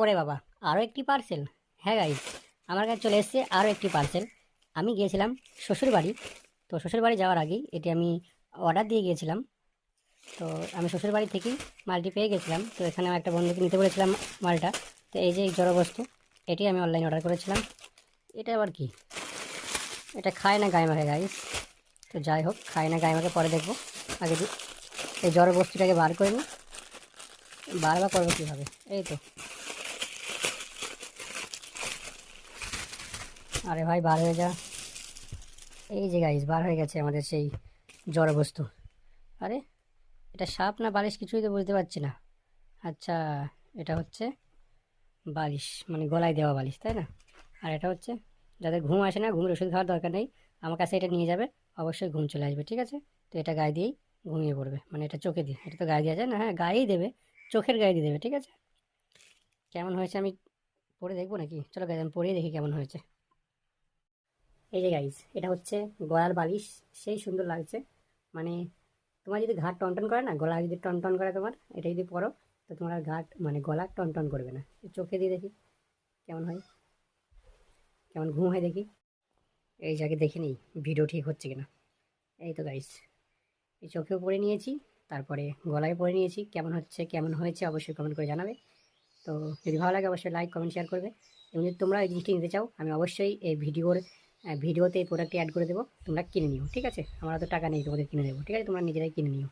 ওরে বাবা আরও একটি পার্সেল হ্যাঁ গাইজ আমার কাছে চলে এসেছে আরও একটি পার্সেল আমি গিয়েছিলাম শ্বশুরবাড়ি। তো শ্বশুরবাড়ি যাওয়ার আগেই এটি আমি অর্ডার দিয়ে গিয়েছিলাম। তো আমি শ্বশুরবাড়ি থেকেই মালটি পেয়ে গেছিলাম। তো এখানে একটা বন্ধুকে নিতে বলেছিলাম মালটা। তো এই যে জড় বস্তু, এটি আমি অনলাইনে অর্ডার করেছিলাম। এটা আবার কি? এটা খায় না গায়ে মাখে গাইস তো যাই হোক, খায় না গায়ে মাখে পরে দেখব। আগে এই জড় বস্তুটাকে বার করে নিই। বার বা করব কীভাবে? এই তো। আরে ভাই, বার হয়ে যা। এই যে গাইস বার হয়ে গেছে আমাদের সেই জড় বস্তু আরে, এটা সাপ না বালিশ কিছুই তো বুঝতে পারছি না। আচ্ছা এটা হচ্ছে বালিশ মানে গলায় দেওয়া বালিশ, তাই না? আর এটা হচ্ছে, যাদের ঘুম আসে না, ঘুমের ওষুধ খাওয়ার দরকার নেই, আমার কাছে এটা নিয়ে যাবে, অবশ্যই ঘুম চলে আসবে, ঠিক আছে? তো এটা গায়ে দিয়েই ঘুমিয়ে পড়বে মানে এটা চোখে দিয়ে, এটা তো গায়ে দেওয়া যায় না হ্যাঁ গায়েই দেবে, চোখের গায়ে দিয়ে দেবে, ঠিক আছে? কেমন হয়েছে আমি পরে দেখব নাকি? চলো গাইজ আমি পরেই দেখি কেমন হয়েছে। এই যে গাইজ এটা হচ্ছে গলার বালিশ, সেই সুন্দর লাগছে। মানে তোমার যদি ঘাট টনটন করে না গলা যদি টনটন করে তোমার এটা যদি পরো, তো তোমার ঘাট মানে গলা টনটন করবে না। চোখে দিয়ে দেখি, কেমন হয়? কেমন ঘুম হয় দেখি? এই জায়গায় দেখে নিই ভিডিও ঠিক হচ্ছে কিনা। এই তো গাইস এই চোখেও পরে নিয়েছি, তারপরে গলায় পরে নিয়েছি, কেমন হচ্ছে, কেমন হয়েছে অবশ্যই কমেন্ট করে জানাবে। তো যদি ভালো লাগে, অবশ্যই লাইক কমেন্ট শেয়ার করবে। এবং যদি তোমরা এই জিনিসটি নিতে চাও, আমি অবশ্যই এই ভিডিওর ভিডিওতে এই প্রোডাক্টটি অ্যাড করে দেবো, তোমরা কিনে নিও, ঠিক আছে? আমার তো টাকা নেই তোমাদের কিনে দেবো, ঠিক আছে? তোমরা নিজেরাই কিনে নিও।